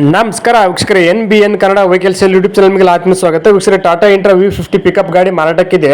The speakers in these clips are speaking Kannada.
ನಮಸ್ಕಾರ, ವೀಕ್ಷಕರ, N B N Kannada vehicles YouTube channel ಆತ್ಮ ಸ್ವಾಗತ. ವೀಕ್ಷಕರ Tata Intra V fifty pickup ಗಾಡಿ ಮಾರಾಟಕ್ಕಿದೆ.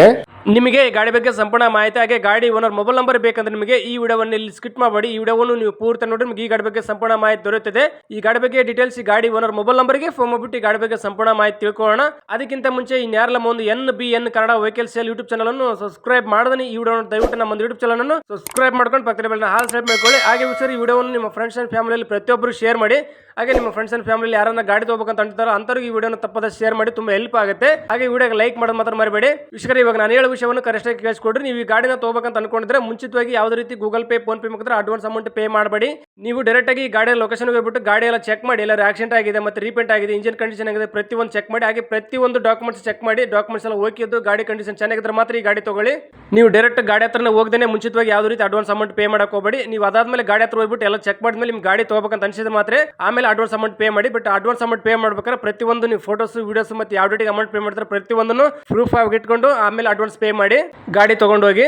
ನಿಮಗೆ ಈ ಗಾಡಿ ಬಗ್ಗೆ ಸಂಪೂರ್ಣ ಮಾಹಿತಿ ಹಾಗೆ ಗಾಡಿ ಓನರ್ ಮೊಬೈಲ್ ನಂಬರ್ ಬೇಕಂದ್ರೆ ನಿಮಗೆ ಈ ವಿಡಿಯೋವನ್ನು ಇಲ್ಲಿ ಸ್ಕಿಟ್ ಮಾಡಬೇಡಿ ಈ ವಿಡಿಯೋವನ್ನು ನೀವು ಪೂರ್ತಿ ನೋಡಿ, ನಿಮಗೆ ಈ ಗಾಡಿ ಬಗ್ಗೆ ಸಂಪೂರ್ಣ ಮಾಹಿತಿ ದೊರೆಯುತ್ತದೆ. ಈ ಗಾಡಿ ಬಗ್ಗೆ ಡೀಟೇಲ್ಸ್ ಈ ಗಾಡಿ ಓನರ್ ಮೊಬೈಲ್ ನಂಬರ್ಗೆ ಫೋನ್ ಮಾಡಿಬಿಟ್ಟು ಈ ಗಾಡಿ ಬಗ್ಗೆ ಸಂಪೂರ್ಣ ಮಾಹಿತಿ ತಿಳ್ಕೊಳ್ಳೋಣ. ಅದಕ್ಕಿಂತ ಮುಂಚೆ ಇನ್ಯಾರಲ್ಲ ಒಂದು N B N Kannada vehicles YouTube channel ಅನ್ನು ಸಬ್ಸ್ಕ್ರೈಬ್ ಮಾಡಿದ್ರೆ ಈ ವಿಡಿಯೋ ದಯವಿಟ್ಟು ನಮ್ಮ ಯೂಟ್ಯೂಬ್ ಚಾನಲ್ ಅನ್ನು ಸಬ್ಸ್ಕ್ರೈಬ್ ಮಾಡ್ಕೊಂಡು ಪಕ್ಕದ ಬೆಲ್ಲ ಹಾಲ್ ಸೈಡ್ ಮಾಡ್ಕೊಳ್ಳಿ. ಹಾಗೆ ವಿಷಯ ಈ ವಿಡಿಯೋವನ್ನು ನಿಮ್ಮ ಫ್ರೆಂಡ್ಸ್ ಅಂಡ್ ಫ್ಯಾಮಿಲಿಯಲ್ಲಿ ಪ್ರತಿಯೊಬ್ಬರು ಶೇರ್ ಮಾಡಿ. ಹಾಗೆ ನಿಮ್ಮ ಫ್ರೆಂಡ್ಸ್ ಅಂಡ್ ಫ್ಯಾಮಿಲಿ ಯಾರನ್ನ ಗಾಡಿ ತಗೋಬೇಕಂತ ಅಂತಾರೋ ಅಂತವ್ರಿಗೆ ಈ ವಿಡಿಯೋನ ತಪ್ಪದ ಶೇರ್ ಮಾಡಿ ತುಂಬಾ ಹೆಲ್ಪ್ ಆಗುತ್ತೆ. ಹಾಗೆ ಈ ವಿಡಿಯೋಗೆ ಲೈಕ್ ಮಾಡೋದು ಮಾತ್ರ ಮರಿಬೇಡಿ. ವಿಷಯ ಇವಾಗ ನಾನು ಹೇಳೋ ವಿಷಯವನ್ನು ಕರೆಕ್ಟಾಗಿ ಕೇಳಿಸ್ಕೊಡ್ರಿ. ನೀವು ಈ ಗಾಡಿನ ತಗೋಬೇಕಂತ ಅನ್ಕೊಂಡಿದ್ರೆ ಮುಂಚಿತವಾಗಿ ಯಾವುದೇ ರೀತಿ ಗೂಗಲ್ ಪೇ ಫೋನ್ ಪೇ ಮುಖಾಂತರ ಅಡ್ವಾನ್ಸ್ ಅಮೌಂಟ್ ಪೇ ಮಾಡಬೇಡಿ. ನೀವು ಡೈರೆಕ್ಟ್ ಆಗಿ ಗಾಡಿಯ ಲೊಕೇಶನ್ ಹೋಗ್ಬಿಟ್ಟು ಗಾಡಿ ಎಲ್ಲ ಚೆಕ್ ಮಾಡಿ ಎಲ್ಲ ಆಕ್ಸಿಡೆಂಟ್ ಆಗಿದೆ ಮತ್ತೆ ರೀಪೇಂಟ್ ಆಗಿದೆ ಇಂಜಿನ್ ಕಂಡೀಷನ್ ಆಗಿದೆ, ಪ್ರತಿಯೊಂದು ಚೆಕ್ ಮಾಡಿ, ಹಾಗೆ ಪ್ರತಿಯೊಂದು ಡಾಕ್ಯುಮೆಂಟ್ಸ್ ಚೆಕ್ ಮಾಡಿ ಡಾಕ್ಯುಮೆಂಟ್ಸ್ ಎಲ್ಲ ಓಕೆ ಗಾಡಿ ಕಂಡೀಷನ್ ಚೆನ್ನಾಗಿದ್ರೆ ಮಾತ್ರ ಈ ಗಾಡಿ ತಗೊಳ್ಳಿ. ನೀವು ಡೈರೆಕ್ಟ್ ಗಾಡಿ ಹತ್ರನೇ ಹೋಗ್ದೇ ಮುಂಚಿತವಾಗಿ ಯಾವುದೇ ರೀತಿ ಅಡ್ವಾನ್ಸ್ ಅಮೌಂಟ್ ಪೇ ಮಾಡಕ್ಕೆ ಹೋಗಬೇಡಿ. ನೀವು ಅದಾದ್ಮೇಲೆ ಗಾಡಿ ಹತ್ರ ಹೋಗ್ಬಿಟ್ಟು ಎಲ್ಲ ಚೆಕ್ ಮಾಡಿದ್ಮೇಲೆ ನಿಮ್ಮ ಗಾಡಿ ತಗೋಬೇಕಂತ ಅನಿಸಿದ್ರೆ ಮಾತ್ರ ಆಮೇಲೆ ಅಡ್ವಾನ್ಸ್ ಅಮೌಂಟ್ ಪೇ ಮಾಡಿ. ಬಟ್ ಅಡ್ವಾನ್ಸ್ ಅಮೌಂಟ್ ಪೇ ಮಾಡ್ಬೇಕಾದ್ರೆ ಪ್ರತಿಯೊಂದು ನೀವು ಫೋಟೋಸ್ ವೀಡಿಯೋಸ್ ಮತ್ತೆ ಯಾವ ಡೇಟಿಗೆ ಅಮೌಂಟ್ ಪೇ ಮಾಡ್ತಾರೆ ಪ್ರತಿಯೊಂದನ್ನು ಪ್ರೂಫ್ ಆಗಿ ಇಟ್ಕೊಂಡು ಆಮೇಲೆ ಅಡ್ವಾನ್ಸ್ ಪೇ ಮಾಡಿ ಗಾಡಿ ತಗೊಂಡೋಗಿ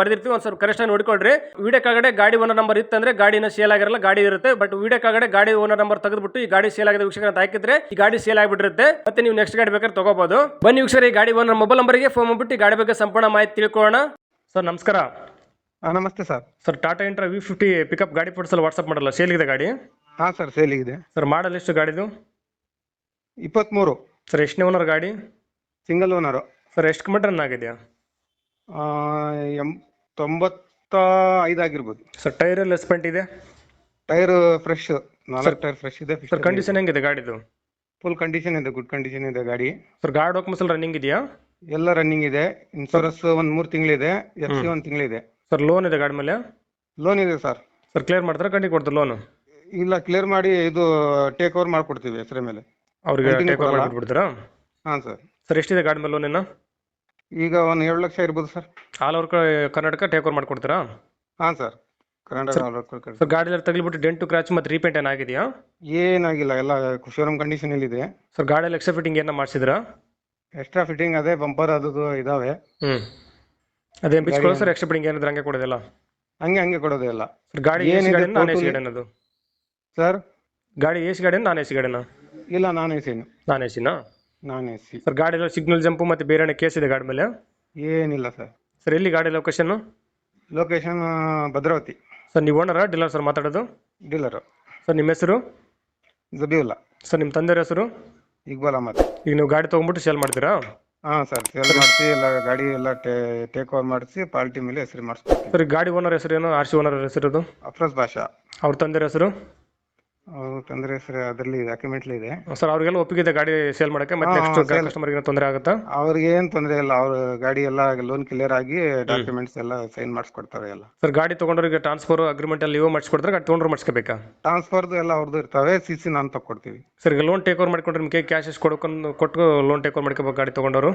ಬರ್ದಿರ್ತೀವಿ ಒಂದು ಸ್ವಲ್ಪ ಕರೆಕ್ಷನ್ ನೋಡ್ಕೊಳ್ರಿ. ವಿಡಿಯೋ ಕೆಳಗಡೆ ಗಾಡಿ ಓನರ್ ನಂಬರ್ ಇತ್ತಂದ್ರೆ ಗಾಡಿನ ಸೇಲ್ ಆಗಿರಲ್ಲ ಗಾಡಿ ಇರುತ್ತೆ. ಬಟ್ ವಿಡಿಯೋ ಕಾಗಡೆ ಗಾಡಿ ಓನರ್ ನಂಬರ್ ತೆಗೆದ್ಬಿಟ್ಟು ಈ ಗಾಡಿ ಸೇಲ್ ಆಗಿದೆ ವೀಕ್ಷಕರು ಅಂತ ಹಾಕಿದ್ರೆ ಈ ಗಾಡಿ ಸೇಲ್ ಆಗಿಬಿಟ್ಟಿರುತ್ತೆ. ಮತ್ತೆ ನೀವು ನೆಕ್ಸ್ಟ್ ಗಾಡಿ ಬೇಕಾದ್ರೆ ತಗೋಬಹುದು ಬನ್ನಿ ವೀಕ್ಷಕರು ಈ ಗಾಡಿ ಓನರ್ ಮೊಬೈಲ್ ನಂಬರ್ಗೆ ಫೋನ್ ಮಾಡ್ಬಿಟ್ಟು ಗಾಡಿ ಬಗ್ಗೆ ಸಂಪೂರ್ಣ ಮಾಹಿತಿ ತಿಳ್ಕೊಳ್ಳೋಣ. ಸರ್ ನಮಸ್ಕಾರ. ಹಾಂ ನಮಸ್ತೆ sir. Sir Tata Intra V fifty pickup ಗಾಡಿ ಫೋಟೋಸಲ್ಲಿ ವಾಟ್ಸಪ್ ಮಾಡಲ್ಲ ಸೇಲ್ ಇದೆ ಗಾಡಿ? ಹಾಂ ಸರ್ ಸೇಲ್ ಇದೆ. ಸರ್ ಮಾಡಲ್ ಎಷ್ಟು ಗಾಡಿದು ಇಪ್ಪತ್ತ್ಮೂರು ಸರ್ ಎಷ್ಟನೇ ಓನರ್ ಗಾಡಿ? ಸಿಂಗಲ್ ಓನರು ಸರ್ ಎಷ್ಟು ಕಿಲೋಮೀಟರ್ ರನ್ ಆಗಿದೆಯಾ? ಎಂ ತೊಂಬತ್ತ ಐದು ಆಗಿರ್ಬೋದು. ಸರ್ ಟೈರ್ ಎಲ್ಲ ಸ್ಪೆಂಟ್ ಇದೆ? ಟೈರ್ ಫ್ರೆಶ್ ನಾಲ್ಕು ಟೈರ್ ಫ್ರೆಶ್ ಇದೆ ಸರ್ ಕಂಡೀಷನ್ ಹೆಂಗಿದೆ ಗಾಡಿದು? ಫುಲ್ ಕಂಡೀಷನ್ ಇದೆ ಗುಡ್ ಕಂಡೀಷನ್ ಇದೆ ಗಾಡಿ. ಸರ್ ಗಾಡಿ ಡಾಕ್ಯುಮೆಂಟ್ಸ್ ಎಲ್ಲ ರನ್ನಿಂಗ್ ಇದೆಯಾ? ಎಲ್ಲ ರನ್ನಿಂಗ್ ಇದೆ. ಇನ್ಶೂರೆನ್ಸ್ ಒಂದು ಮೂರು ತಿಂಗಳಿದೆ ಎಫ್ ಸಿ ಒಂದು ತಿಂಗಳಿದೆ ಸರ್ ಲೋನ್ ಇದೆ ಗಾಡಿ ಮೇಲೆ? ಲೋನ್ ಇದೆ ಸರ್ ಸರ್ ಕ್ಲಿಯರ್ ಮಾಡ್ತಾರೆ ಕಂಡಿ ಕೊಡ್ತಾರೆ ಲೋನು ಇಲ್ಲ ಕ್ಲಿಯರ್ ಮಾಡಿ ಇದು ಟೇಕ್ ಓವರ್ ಮಾಡ್ಕೊಡ್ತೀವಿ ಹೆಸರ ಮೇಲೆ. ಅವ್ರಿಗೆ ಟೇಕ್ ಓವರ್ ಮಾಡ್ಬಿಡ್ತೀರಾ ಹಾಂ ಸರ್ ಸರ್ ಎಷ್ಟಿದೆ ಗಾಡಿ ಮೇಲೆ ಲೋನ್ ಈಗ ಒಂದು ಏಳು ಲಕ್ಷ ಇರ್ಬೋದು sir. All over Karnataka take over ಮಾಡ್ಕೊಡ್ತೀರಾ? ಹಾಂ ಸರ್. ಕರ್ನಾಟಕ ಸರ್ ಗಾಡಿ ಎಲ್ಲ ತಗಲಿಬಿಟ್ಟು ಡೆಂಟು ಕ್ರಾಚ್ ಮತ್ತು ರೀಪೇಂಟ್ ಏನಾಗಿದೆಯಾ ಏನಾಗಿಲ್ಲ ಎಲ್ಲ ಖುಷಿಯೋರಂ ಕಂಡೀಷನ್ ಇದೆ ಸರ್ ಗಾಡಿಯಲ್ಲಿ ಎಕ್ಸ್ಟ್ರಾ ಫಿಟ್ಟಿಂಗ್ ಏನೋ ಮಾಡಿಸಿದ್ರಾ? ಎಕ್ಸ್ಟ್ರಾ ಫಿಟ್ಟಿಂಗ್ ಅದೇ ಬಂಪರ್ ಅದು ಇದಾವೆ. ಹ್ಞೂ ಅದೇ ಬಿಚ್ಕೊಳ್ಳೋ ಸರ್ ಎಕ್ಸ್ಟ್ರಾ ಫಿಟ್ಟಿಂಗ್ ಏನಿದ್ರೆ ಹಂಗೆ ಕೊಡೋದಿಲ್ಲ? ಹಂಗೆ ಹಂಗೆ ಕೊಡೋದೇ ಇಲ್ಲ. ಸರ್ ಗಾಡಿ ಎ ಸಿ ಏನಿದೆ ಗಾಡಿ ನಾನ್ ಎ ಸಿ ಗಾಡಿ ಅನ್ನೋದು ಸರ್? ಗಾಡಿ ಎ ಸಿ ಗಾಡಿ ನಾನ್ ಎ ಸಿ ಗಾಡಿನ? ಇಲ್ಲ ನಾನ್ ಎ ಸಿನ ನಾನ್ ಎ ಸಿನಾ ನಾನ್ ಎ ಸಿ. ಸರ್ ಗಾಡಿ ಎಲ್ಲ ಸಿಗ್ನಲ್ ಜಂಪು ಮತ್ತು ಬೇರೆ ಕೇಸ್ ಇದೆ ಗಾಡಿ ಮೇಲೆ? ಏನಿಲ್ಲ ಸರ್. ಸರ್ ಎಲ್ಲಿ ಗಾಡಿ ಲೊಕೇಶನ್ ಲೊಕೇಶನ್ ಭದ್ರಾವತಿ. ಸರ್ ನೀವು ಓನರಾ ಡೀಲರ್ ಸರ್ ಮಾತಾಡೋದು? ಡೀಲರ್ ಸರ್ ನಿಮ್ಮ ಹೆಸರು? ಜಬೀವುಲ್ಲಾ. ಸರ್ ನಿಮ್ಮ ತಂದೆಯವ್ರ ಹೆಸರು? ಇಕ್ಬಾಲ್ ಅಹಮದ್. ಈಗ ನೀವು ಗಾಡಿ ತೊಗೊಂಡ್ಬಿಟ್ಟು ಸೇಲ್ ಮಾಡ್ತೀರಾ? ಹಾಂ ಸರ್ ಸೇಲ್ ಮಾಡಿಸಿ ಎಲ್ಲ ಗಾಡಿ ಎಲ್ಲ ಟೇಕ್ ಓವರ್ ಮಾಡಿಸಿ ಪಾರ್ಟಿ ಮೇಲೆ ಹೆಸರು ಮಾಡಿಸ್ತೀವಿ ಸರ್ ಗಾಡಿ ಓನರ್ ಹೆಸರು ಏನು ಆರ್ ಸಿ ಓನರ್ ಹೆಸರು ಅದು ಅಫ್ರೋಜ್ ಭಾಷಾ. ಅವ್ರ ತಂದೆಯವ್ರ ಹೆಸರು? ತಂದ್ರೆ ಸರ್ ಅದರಲ್ಲಿ ಡಾಕ್ಯುಮೆಂಟ್ಲಿ ಇದೆ. ಸರ್ ಅವ್ರಿಗೆಲ್ಲ ಒಪ್ಪಿಗೆ ಗಾಡಿ ಸೇಲ್ ಮಾಡಕ್ಕೆ ಮತ್ತೆ ಹಾ, ನೆಕ್ಸ್ಟ್ sale. ಕಸ್ಟಮರ್ಗೆ ತೊಂದರೆ ಆಗುತ್ತಾ? ಅವ್ರಿಗೆ ಏನು ತೊಂದರೆ ಇಲ್ಲ ಅವ್ರ ಗಾಡಿ ಎಲ್ಲ ಲೋನ್ ಕ್ಲಿಯರ್ ಆಗಿ ಡಾಕ್ಯುಮೆಂಟ್ಸ್ ಎಲ್ಲ ಸೈನ್ ಮಾಡಿಸ್ಕೊಡ್ತಾರೆ ಎಲ್ಲ. ಸರ್ ಗಾಡಿ ತೊಗೊಂಡವ್ರಿಗೆ ಟ್ರಾನ್ಸ್ಫರ್ ಅಗ್ರಿಮೆಂಟ್ ಅಲ್ಲಿ ನೀವು ಮಾಡಿಸ್ಕೊಡ್ತಾರೆ ಗಾಡಿ ತೊಗೊಂಡ್ರು ಮಾಡಿಸ್ಕೋಬೇಕಾ? ಟ್ರಾನ್ಸ್ಫರ್ದು ಎಲ್ಲ ಅವ್ರದ್ದು ಇರ್ತವೆ ಸಿ ಸಿ ನಾನು ತಗೊಡ್ತೀವಿ ಸರ್ ಈಗ ಲೋನ್ ಟೇಕ್ ಓವರ್ ಮಾಡ್ಕೊಂಡ್ರೆ ನಿಮಗೆ ಕ್ಯಾಶ್ ಎಷ್ಟು ಕೊಡ್ಕೊಂಡು ಕೊಟ್ಟು ಲೋನ್ ಟೇಕ್ ಓವರ್ ಮಾಡ್ಕೋಬೇಕು ಗಾಡಿ ತೊಗೊಂಡವರು?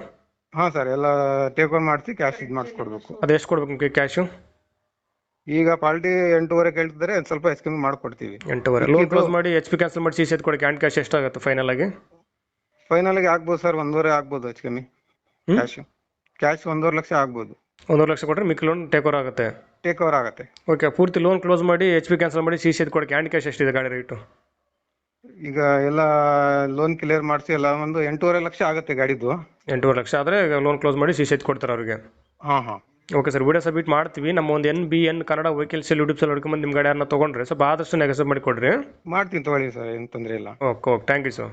ಹಾ ಸರ್ ಎಲ್ಲ ಟೇಕ್ ಓವರ್ ಮಾಡಿಸಿ ಕ್ಯಾಶ್ ಇದು ಮಾಡಿಸ್ಕೊಡ್ಬೇಕು. ಅದು ಎಷ್ಟು ಕೊಡ್ಬೇಕು ನಿಮಗೆ ಕ್ಯಾಶು ಈಗ ಪಾರ್ಟಿ ಎಂಟೂವರೆ ಕೇಳ್ತಿದ್ರೆ ಒಂದ್ ಸ್ವಲ್ಪ ಹೆಚ್ಚು ಕಮ್ಮಿ ಮಾಡ್ಕೊಡ್ತೀವಿ. ಎಂಟೂವರೆ. ಲೋನ್ ಕ್ಲೋಸ್ ಮಾಡಿ ಎಚ್ ಪಿ ಕ್ಯಾನ್ಸಲ್ ಮಾಡಿ ಸಿ ಎತ್ ಕೊಡಿ ಹ್ಯಾಂಡ್ ಕ್ಯಾಶ್ ಎಷ್ಟಾಗುತ್ತೆ ಫೈನಲ್ ಆಗಿ? ಫೈನಲ್ಗೆ ಆಗ್ಬೋದು ಸರ್ ಒಂದೂವರೆ ಆಗ್ಬೋದು ಹೆಚ್ಚು ಕಮ್ಮಿ ಹ್ಮ್? ಕ್ಯಾಶ್ ಕ್ಯಾಶ್ ಒಂದೂವರೆ ಲಕ್ಷ ಆಗ್ಬೋದು. ಒಂದೂವರೆ ಲಕ್ಷ ಕೊಟ್ಟರೆ ಮಿಕ್ಕ ಲೋನ್ ಟೇಕ್ ಓವರ್ ಆಗುತ್ತೆ? ಟೇಕ್ ಓವರ್ ಆಗುತ್ತೆ. ಓಕೆ ಪೂರ್ತಿ ಲೋನ್ ಕ್ಲೋಸ್ ಮಾಡಿ ಎಚ್ ಪಿ ಕ್ಯಾನ್ಸಲ್ ಮಾಡಿ ಸಿ ಸಿ ಕೊಡಕ್ಕೆ ಕ್ಯಾಂಡ್ ಕ್ಯಾಶ್ ಎಷ್ಟಿದೆ ಗಾಡಿ ರೇಟು ಈಗ ಎಲ್ಲ ಲೋನ್ ಕ್ಲಿಯರ್ ಮಾಡಿಸಿ ಎಲ್ಲ ಒಂದು ಎಂಟೂವರೆ ಲಕ್ಷ ಆಗುತ್ತೆ ಗಾಡಿದು. ಎಂಟೂವರೆ ಲಕ್ಷ ಆದರೆ ಲೋನ್ ಕ್ಲೋಸ್ ಮಾಡಿ ಸಿ ಸಿ ಕೊಡ್ತಾರೆ ಅವ್ರಿಗೆ. ಹಾಂ ಹಾಂ. ಓಕೆ ಸರ್ ವಿಡಿಯೋ ಸಬ್ಮಿಟ್ ಮಾಡ್ತೀವಿ. ನಮ್ಮ ಒಂದು N B N Kannada vehicles YouTube ಸಲ್ಲಿ ಹುಡ್ಕೊಂಬಂದು ನಿಮ್ಮ ಗಾಡಿ ಯಾರನ್ನ ತೊಗೊಂಡ್ರೆ ಸ್ವಲ್ಪ ಆದಷ್ಟು ನೆಗೆಸಬ್ ಮಾಡಿ ಕೊಡ್ರಿ ಮಾಡ್ತೀನಿ ತಗೊಳ್ಳಿ ಸರ್ ಏನು ತೊಂದರೆ ಇಲ್ಲ. Okay okay thank you sir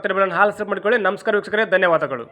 ಪಕ್ಕದ ಹಾಲು ಮಾಡ್ಕೊಳ್ಳಿ. ನಮಸ್ಕಾರ ವೀಕ್ಷಕರೇ ಧನ್ಯವಾದಗಳು.